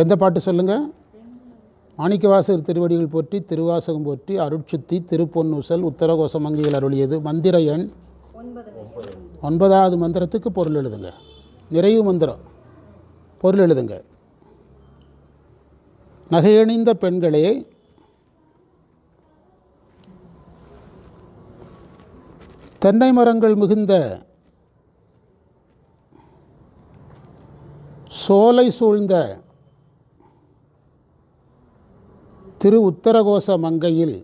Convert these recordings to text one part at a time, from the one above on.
எந்த பாட்டு சொல்லுங்கள் மாணிக்கவாசர் திருவடிகள் போற்றி திருவாசகம் போற்றி அருட்சுத்தி திருப்பொன்னுசல் உத்தரகோசமங்கையில் அருளியது மந்திர எண் ஒன்பதாவது மந்திரத்துக்கு பொருள் எழுதுங்க. நிறைவு மந்திரம். பொருள் எழுதுங்க. நகையணிந்த பெண்களே தென்னை மரங்கள் மிகுந்த சோலை சூழ்ந்த திரு உத்தரகோச மங்கையில்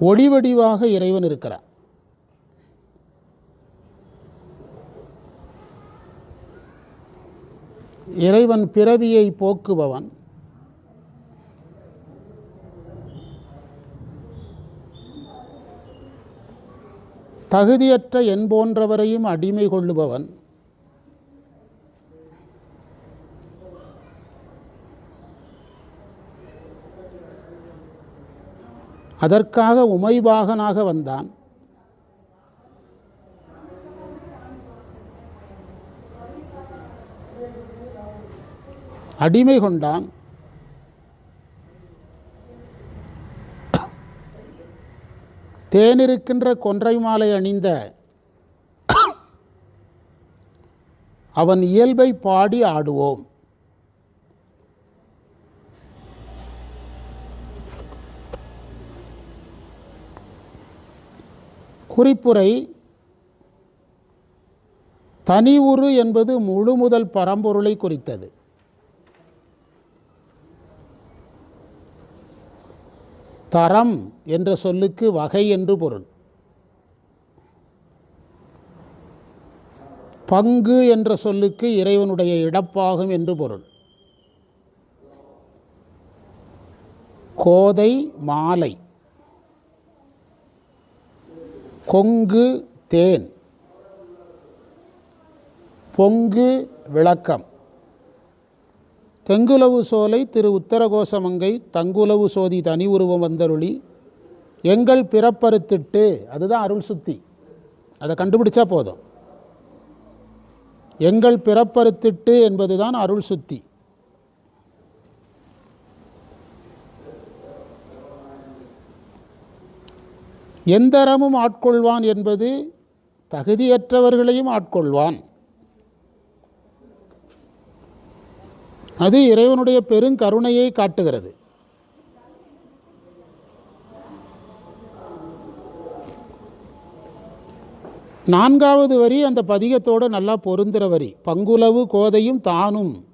ஒளிவடிவாக இறைவன் இருக்கிறான் இறைவன் பிறவியை போக்குபவன். தகுதியற்ற என் போன்றவரையும் அடிமை கொள்ளுபவன். அதற்காக உமைபாகனாக வந்தான். அடிமை கொண்டான். தேனிருக்கின்ற கொன்றை மாலை அணிந்த அவன் இயல்பை பாடி ஆடுவோம். குறிப்புரை தனி உரு என்பது முழு முதல் பரம்பொருளை குறித்தது. தரம் என்ற சொல்லுக்கு வகை என்று பொருள். பங்கு என்ற சொல்லுக்கு இறைவனுடைய இடப்பாகும் என்று பொருள். கோதை மாலை. கொங்கு தேன். பொங்கு விளக்கம். தெங்குலவு சோலை திரு உத்தரகோசமங்கை தங்குலவு சோதி தனி உருவம் வந்தருளி எங்கள் பிறப்பறுத்திட்டு அதுதான் அருள் சுத்தி. அதை கண்டுபிடிச்சா போதும். எங்கள் பிறப்பறுத்திட்டு என்பதுதான் அருள் சுத்தி. எந்தரமும் ஆட்கொள்வான் என்பது தகுதியற்றவர்களையும் ஆட்கொள்வான். அது இறைவனுடைய பெருங்கருணையை காட்டுகிறது. நான்காவது வரி அந்த பதிகத்தோடு நல்லா பொருந்துகிற வரி. பங்குலவு கோதையும் தானும்.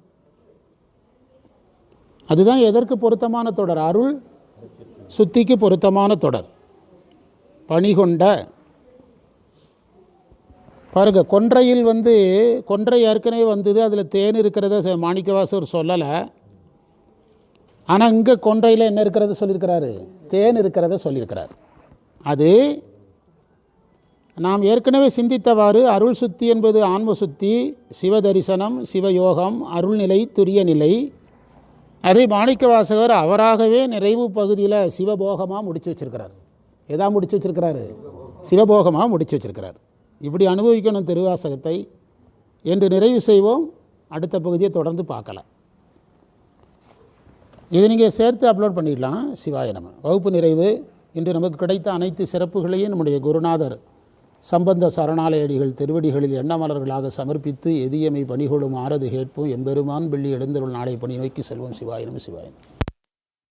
அதுதான் எதற்கு பொருத்தமான தொடர்? அருள் சுத்திக்கு பொருத்தமான தொடர். பணிகொண்ட பாருங்க கொன்றையில் வந்து கொன்றை ஏற்கனவே வந்தது அதில் தேன் இருக்கிறத மாணிக்கவாசர் சொல்லலை. ஆனால் இங்கே கொன்றையில் என்ன இருக்கிறத சொல்லியிருக்கிறாரு? தேன் இருக்கிறத சொல்லியிருக்கிறார். அது நாம் ஏற்கனவே சிந்தித்தவாறு அருள் சுத்தி என்பது ஆன்ம சுத்தி சிவ தரிசனம் சிவயோகம் அருள்நிலை துரிய நிலை. அதை மாணிக்கவாசகர் அவராகவே நிறைவு பகுதியில் சிவபோகமாக முடிச்சு வச்சிருக்கிறார். எதா முடிச்சு வச்சுருக்கிறாரு? சிவபோகமாக முடிச்சு வச்சிருக்கிறார். இப்படி அனுபவிக்கணும் திருவாசகத்தை. என்று நிறைவு செய்வோம். அடுத்த பகுதியை தொடர்ந்து பார்க்கலாம் இதை நீங்கள் சேர்த்து அப்லோட் பண்ணிடலாம். சிவாய நம்ம வகுப்பு நிறைவு. இன்று நமக்கு கிடைத்த அனைத்து சிறப்புகளையும் நம்முடைய குருநாதர் சம்பந்த சரணாலயடிகள் திருவடிகளில் எண்ணமலர்களாக சமர்ப்பித்து எதியமை பணிகொள்ளும் ஆரது கேட்போம் எம்பெருமான் வெள்ளி எழுந்தருள் நாளை பணி நோக்கி செல்வோம். சிவாயினம் சிவாயினம்